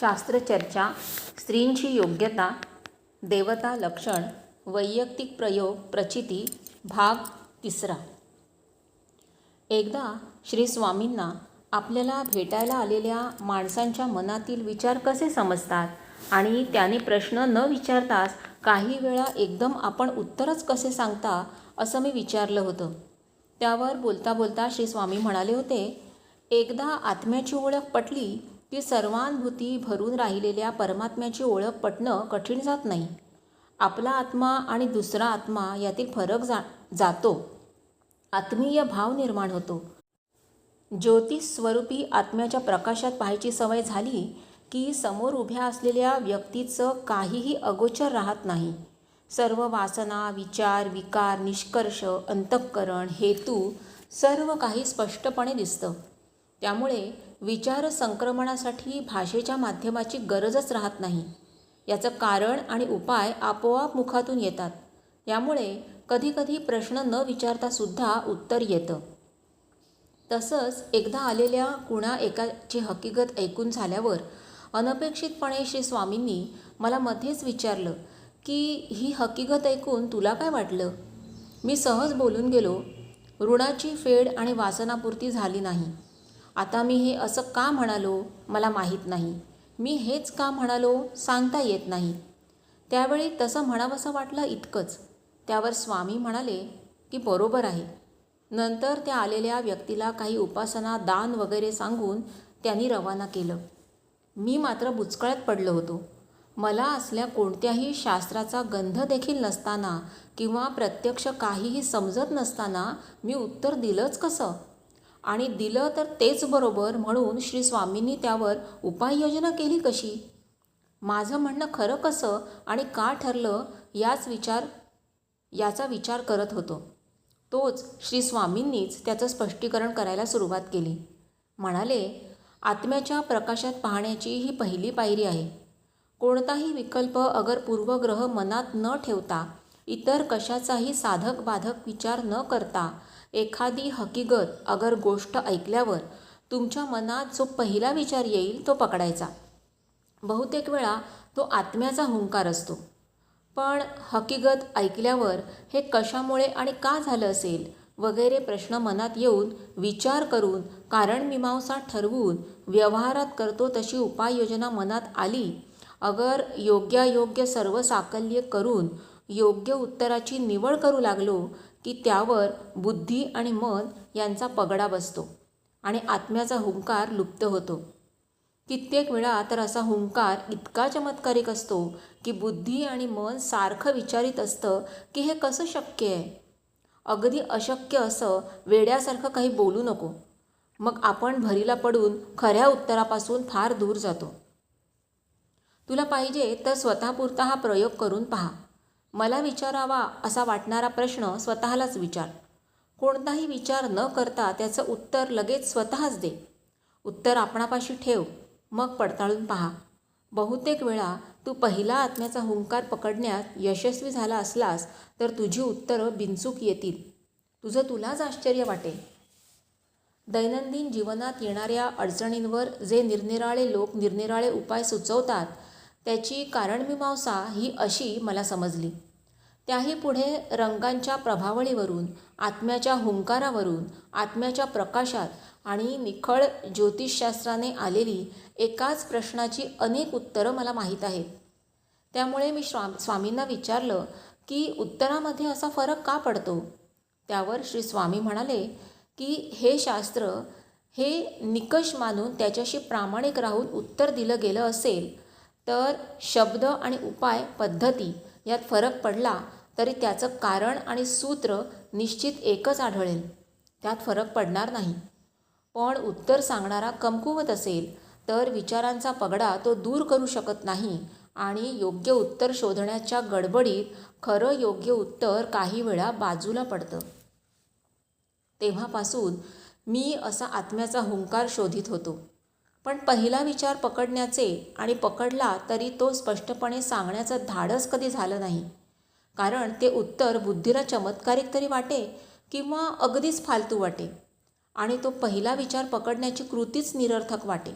शास्त्रचर्चा स्त्रींची योग्यता देवता लक्षण वैयक्तिक प्रयोग प्रचिती भाग तिसरा. एकदा श्री स्वामींना आपल्याला भेटायला आलेल्या माणसांच्या मनातील विचार कसे समजतात आणि त्याने प्रश्न न विचारताच काही वेळा एकदम आपण उत्तरच कसे सांगता असं मी विचारलं होतं. त्यावर बोलता बोलता श्री स्वामी म्हणाले होते एकदा आत्म्याची ओळख पटली की सर्वानुभूती भरून राहिलेल्या परमात्म्याची ओळख पटणं कठीण जात नाही. आपला आत्मा आणि दुसरा आत्मा यातील फरक जा जातो. आत्मीय भाव निर्माण होतो. ज्योतिष स्वरूपी आत्म्याच्या प्रकाशात पाहायची सवय झाली की समोर उभ्या असलेल्या व्यक्तीचं काहीही अगोचर राहत नाही. सर्व वासना विचार विकार निष्कर्ष अंतःकरण हेतू सर्व काही स्पष्टपणे दिसतं. त्यामुळे विचार संक्रमणासाठी भाषेच्या माध्यमाची गरजच राहत नाही. याचं कारण आणि उपाय आपोआप मुखातून येतात. यामुळे कधीकधी प्रश्न न विचारतासुद्धा उत्तर येतं. तसंच एकदा आलेल्या कुणा एकाची हकीकत ऐकून झाल्यावर अनपेक्षितपणे श्री स्वामींनी मला मध्येच विचारलं की ही हकीकत ऐकून तुला काय वाटलं? मी सहज बोलून गेलो ऋणाची फेड आणि वासनापूर्ती झाली नाही. आता मी हे असं का म्हणालो मला माहीत नाही. मी हेच का म्हणालो सांगता येत नाही. त्यावेळी तसं म्हणावंसं वाटलं इतकंच. त्यावर स्वामी म्हणाले की बरोबर आहे. नंतर त्या आलेल्या व्यक्तीला काही उपासना दान वगैरे सांगून त्यांनी रवाना केलं. मी मात्र बुचकळ्यात पडलो होतो. मला असल्या कोणत्याही शास्त्राचा गंध देखील नसताना किंवा प्रत्यक्ष काहीही समजत नसताना मी उत्तर दिलंच कसं? आणि दिलं तर तेच बरोबर म्हणून श्री स्वामींनी त्यावर उपाययोजना केली कशी? माझं म्हणणं खरं कसं आणि का ठरलं याच विचार याचा विचार करत होतो. तोच श्री स्वामींनीच त्याचं स्पष्टीकरण करायला सुरुवात केली. म्हणाले आत्म्याच्या प्रकाशात पाहण्याची ही पहिली पायरी आहे. कोणताही विकल्प अगर पूर्वग्रह मनात न ठेवता इतर कशाचाही साधक बाधक विचार न करता एखादी हकीकत अगर गोष्ट ऐकल्यावर तुमच्या मनात जो पहिला विचार येईल तो पकडायचा. बहुतेक वेळा तो आत्म्याचा हुंकार असतो. पण हकीकत ऐकल्यावर हे कशामुळे आणि का झालं असेल वगैरे प्रश्न मनात येऊन विचार करून कारण मीमांसा ठरवून व्यवहारात करतो तशी उपाययोजना मनात आली अगर योग्यायोग्य सर्व साकल्य करून योग्य उत्तराची निवड करू लागलो की त्यावर बुद्धी आणि मन यांचा पगडा बसतो आणि आत्म्याचा हुंकार लुप्त होतो. कित्येक वेळा तर असा हुंकार इतका चमत्कारिक असतो की बुद्धी आणि मन सारखं विचारित असतं की हे कसं शक्य आहे? अगदी अशक्य असं वेड्यासारखं काही बोलू नको. मग आपण भरीला पडून खऱ्या उत्तरापासून फार दूर जातो. तुला पाहिजे तर स्वतःपुरता हा प्रयोग करून पहा. मला विचारावा असा वाटणारा प्रश्न स्वतःलाच विचार. कोणताही विचार न करता त्याचं उत्तर लगेच स्वतःच दे. उत्तर आपणापाशी ठेव. मग पडताळून पहा. बहुतेक वेळा तू पहिला आत्म्याचा हुंकार पकडण्यात यशस्वी झाला असलास तर तुझी उत्तरं बिनचूक येतील. तुझं तुलाच आश्चर्य वाटेल. दैनंदिन जीवनात येणाऱ्या अडचणींवर जे निरनिराळे लोक निरनिराळे उपाय सुचवतात त्याची कारणमीमांसा ही अशी मला समजली. त्याही पुढे रंगांच्या प्रभावळीवरून आत्म्याच्या हुंकारावरून आत्म्याच्या प्रकाशात आणि निखळ ज्योतिषशास्त्राने आलेली एकाच प्रश्नाची अनेक उत्तरं मला माहीत आहेत. त्यामुळे मी श्वा स्वामींना विचारलं की उत्तरामध्ये असा फरक का पडतो? त्यावर श्री स्वामी म्हणाले की हे शास्त्र हे निकष मानून त्याच्याशी प्रामाणिक राहून उत्तर दिलं गेलं असेल तर शब्द आणि उपाय पद्धती यात फरक पडला तरी त्याचं कारण आणि सूत्र निश्चित एकच आढळेल. त्यात फरक पडणार नाही. पण उत्तर सांगणारा कमकुवत असेल तर विचारांचा पगडा तो दूर करू शकत नाही आणि योग्य उत्तर शोधण्याच्या गडबडीत खरं योग्य उत्तर काही वेळा बाजूला पडतं. तेव्हापासून मी असा आत्म्याचा हुंकार शोधित होतो. पण पहिला विचार पकडण्याचे आणि पकडला तरी तो स्पष्टपणे सांगण्याचं धाडस कधी झालं नाही. कारण ते उत्तर बुद्धीला चमत्कारिक तरी वाटे किंवा अगदीच फालतू वाटे. आणि तो पहिला विचार पकडण्याची कृतीच निरर्थक वाटे.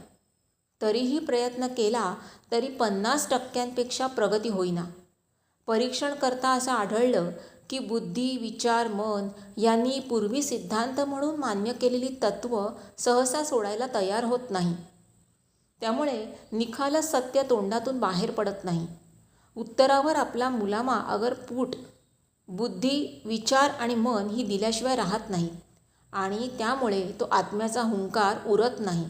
तरीही प्रयत्न केला तरी पन्नास टक्क्यांपेक्षा प्रगती होईना. परीक्षण करता असं आढळलं की बुद्धी विचार मन यांनी पूर्वी सिद्धांत म्हणून मान्य केलेली तत्त्व सहसा सोडायला तयार होत नाही. त्यामुळे निखालच सत्य तोंडातून बाहेर पडत नाही. उत्तरावर आपला मुलामा अगर पूट बुद्धी विचार आणि मन ही दिल्याशिवाय राहत नाही आणि त्यामुळे तो आत्म्याचा हुंकार उरत नाही.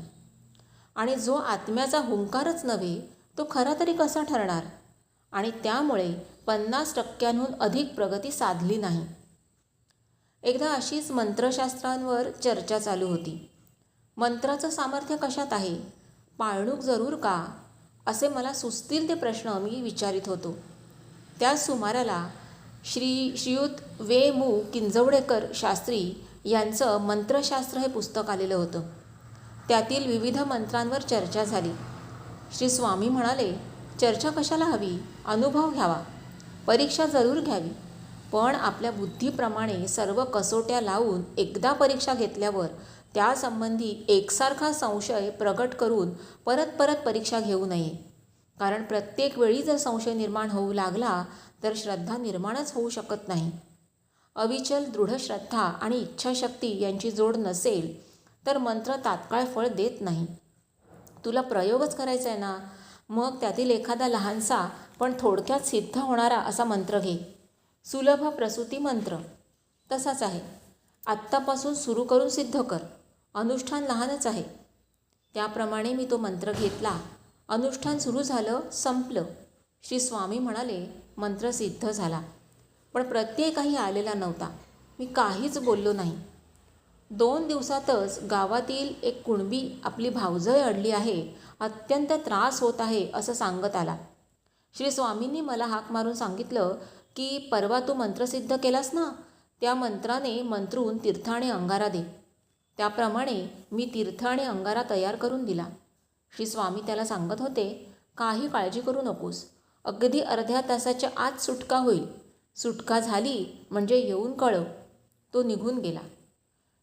आणि जो आत्म्याचा हुंकारच नव्हे तो खरा तरी कसा ठरणार? आणि त्यामुळे पन्नास टक्क्यांहून अधिक प्रगती साधली नाही. एकदा अशीच मंत्रशास्त्रांवर चर्चा चालू होती. मंत्राचं सामर्थ्य कशात आहे? पाळणूक जरूर का? असे मला सुचतील ते प्रश्न मी विचारित होतो. त्याच सुमाराला श्री श्रीयुत वे मू. किंजवडेकर शास्त्री यांचं मंत्रशास्त्र हे पुस्तक आलेलं होतं. त्यातील विविध मंत्रांवर चर्चा झाली. श्री स्वामी म्हणाले चर्चा कशाला हवी? अनुभव घ्यावा. परीक्षा जरूर घ्यावी. पण आपल्या बुद्धीप्रमाणे सर्व कसोट्या लावून एकदा परीक्षा घेतल्यावर त्यासंबंधी एकसारखा संशय प्रगट करून परत परत परीक्षा घेऊ नये. कारण प्रत्येक वेळी जर संशय निर्माण होऊ लागला तर श्रद्धा निर्माणच होऊ शकत नाही. अविचल दृढ श्रद्धा आणि इच्छाशक्ती यांची जोड नसेल तर मंत्र तात्काळ फळ देत नाही. तुला प्रयोगच करायचा आहे ना? मग त्यातील एखादा लहानसा पण थोडक्यात सिद्ध होणारा असा मंत्र घे. सुलभ प्रसूती मंत्र. तसाच आहे. आत्तापासून सुरू करून सिद्ध कर. अनुष्ठान लहानच आहे. त्याप्रमाणे मी तो मंत्र घेतला. अनुष्ठान सुरू झालं संपलं. श्री स्वामी म्हणाले मंत्र सिद्ध झाला. पण प्रत्येकही आलेला नव्हता. मी काहीच बोललो नाही. दोन दिवसातच गावातील एक कुणबी आपली भावजय अडली आहे. अत्यंत त्रास होत आहे असं सांगत आला. श्री स्वामींनी मला हाक मारून सांगितलं की परवा तू मंत्रसिद्ध केलास ना? त्या मंत्राने मंत्रून तीर्थाने अंगारा दे. त्याप्रमाणे मी तीर्थ आणि अंगारा तयार करून दिला. श्री स्वामी त्याला सांगत होते काही काळजी करू नकोस. अगदी अर्ध्या तासाच्या आत सुटका होईल. सुटका झाली म्हणजे येऊन कळव. तो निघून गेला.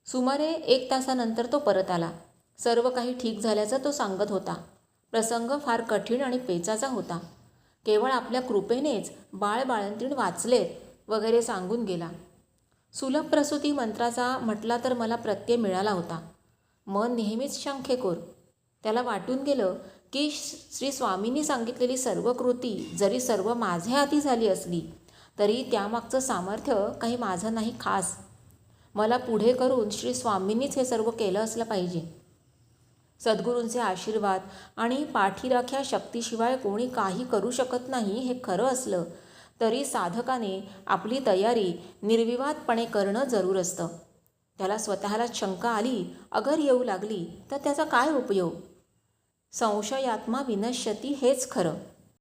सुमारे एक तासानंतर तो परत आला. सर्व काही ठीक झाल्याचं तो सांगत होता. प्रसंग फार कठीण आणि पेचाचा होता. केवळ आपल्या कृपेनेच बाळ बाळंतीण वाचलेत वगैरे सांगून गेला. सुलभ प्रसूती मंत्राचा म्हटला तर मला प्रत्यय मिळाला होता. मन नेहमीच शंखेकोर त्याला वाटून गेलं की श्री स्वामींनी सांगितलेली सर्व कृती जरी सर्व माझ्या हाती झाली असली तरी त्यामागचं सामर्थ्य काही माझं नाही खास. मला पुढे करून श्री स्वामींनीच हे सर्व केलं असलं पाहिजे. सद्गुरूंचे आशीर्वाद आणि पाठीराख्या शक्तीशिवाय कोणी काही करू शकत नाही हे खरं असलं तरी साधकाने आपली तयारी निर्विवादपणे करणं जरूर असतं. त्याला स्वतःला शंका आली अगर येऊ लागली तर त्याचा काय उपयोग? संशयात्मा विनश्यती हेच खरं.